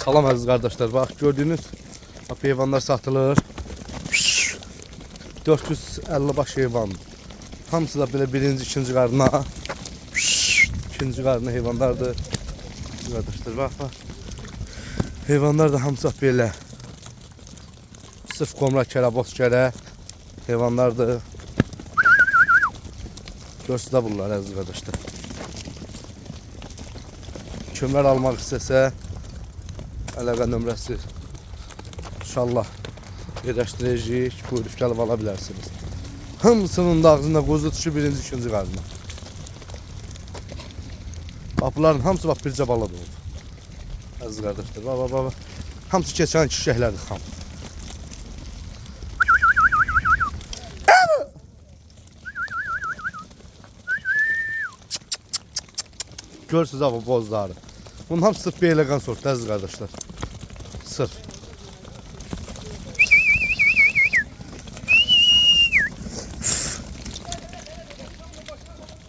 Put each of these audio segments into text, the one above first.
Salam əziz qardaşlar. Bax gördüyünüz bax heyvanlar satılır. 450 baş heyvan. Hamısı da belə birinci, ikinci qarına. İkinci qarına heyvanlardır. Qardaşlar bax bax. Heyvanlar da hamısı belə. Sırf komra kərə, boz kərə heyvanlardır. Görsüz də bunlar əziz qardaşlar. Kömər almaq istəsə əlaqə nömrəsi inşallah yerləşdirəcəyik. Buyurub gəlib ala bilərsiniz. Hamısının da ağzında qozu tuşu birinci, ikinci qarnına. Bax bunların hamısı bax bircə baladır oldu. Əziz qardaşlar, bax bax bax. Hamısı keçən çiçəklərdir xam. Görürsünüz abi bozları. Hamısı sırf bir elegan sort əziz qardaşlar. Sırf.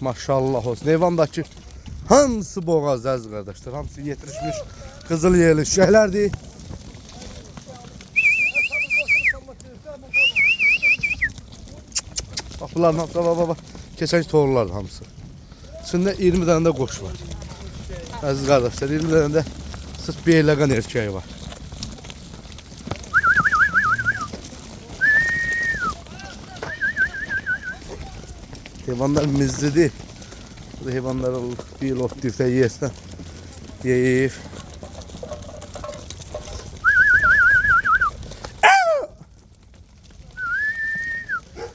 Maşallah olsun. Eyvandakı hamısı boğaz əziz qardaşlar. Hamısı yetişmiş qızıl yeli şəhərlərdir. Bax bunların hamısı bax bax bax. Keçən toğrulardır hamısı. İçində 20 dənə də qoş var. 20 dənə də sırf bir eləqan erkəyi var. Heyvanlar mizlidir. Bu da heyvanlar bir lot yeyəsən. Yeyib.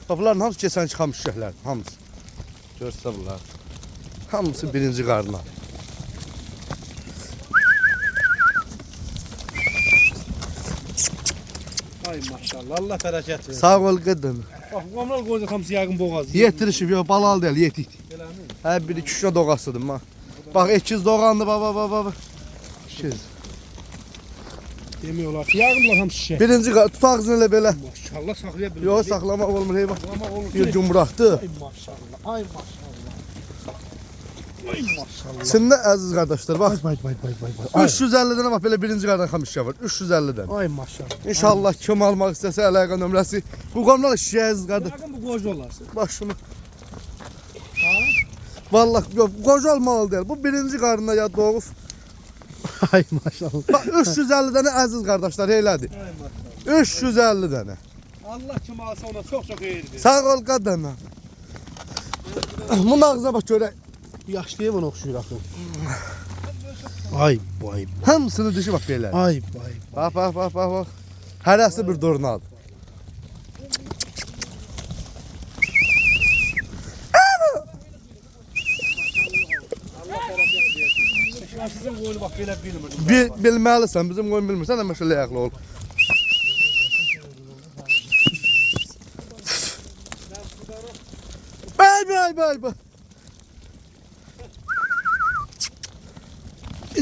Bax, Bunların hamısı keçən çıxan şişəklər, hamısı. Görsə bunlar. Hamısı birinci qarına. Ay maşallah Allah bereket versin. Sağ ol qıdın. Bak qomral qoyacaq hamısı yağın boğaz. Yetirişib, yox, balal deyil, yetik. Hə, biri küşə doğasıdır, ma. Bax, ekiz doğandı, baba, baba, baba. İkiz. Demək olar ki, yağın bunlar hamısı şişə. Birinci qa- tut ağzını elə belə. Maşallah saxlaya bilir. Yox, saxlamaq olmur, heyvan. Ama olur Bir gün buraxdı. Ay maşallah. Ay maşallah. Ay maşallah. Şimdi əziz qardaşlar, bax. Bay bay bay bay bay. Ay, 350 dənə bax belə birinci qardan xamışa var. 350 dənə. ay maşallah. İnşallah kim almaq istəsə əlaqə nömrəsi. Bu qomlar şişəyiz qardaş. Yağın bu qoca. Bax şunu. Ha? Vallahi yox, qoca almalı deyil. Bu birinci qarnına ya doğub. Ay maşallah. Bax 350 dənə əziz qardaşlar elədi. Ay maşallah. 350 dənə. Allah kim alsa ona çok çok eğridir. Sağ ol qadına. Bunun ağzına bax görək. Yaşlıya bana oxşuyur axı. Ay bay. Hamısını dişi bax belə. Ay bay. Bax bax bax bax bax. Hərəsi bir qoyunu bax belə bilmirdim. Bil, bilməlisən, bizim qoyun bilmirsən, amma şöyle ayaqlı ol. Bay bay bay bay.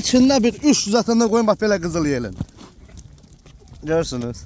İçində bir 300 atanda qoyun bax belə qızıl yelin. Görürsünüz.